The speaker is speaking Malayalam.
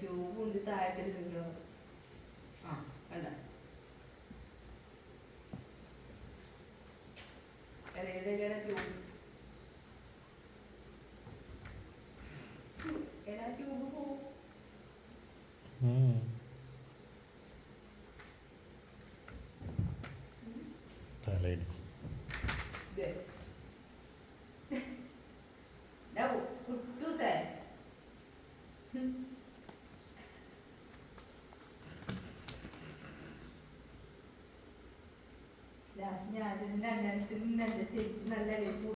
ട്യൂബ് ഉണ്ട് താഴത്തിൽ എടാ ട്യൂബ് എടാ ട്യൂബ് പോവും. തലയിടിച്ച്. ലാസ്റ്റ് ഞാൻ രണ്ടെണ്ണത്തിന് നല്ല ശരിക്കും നല്ല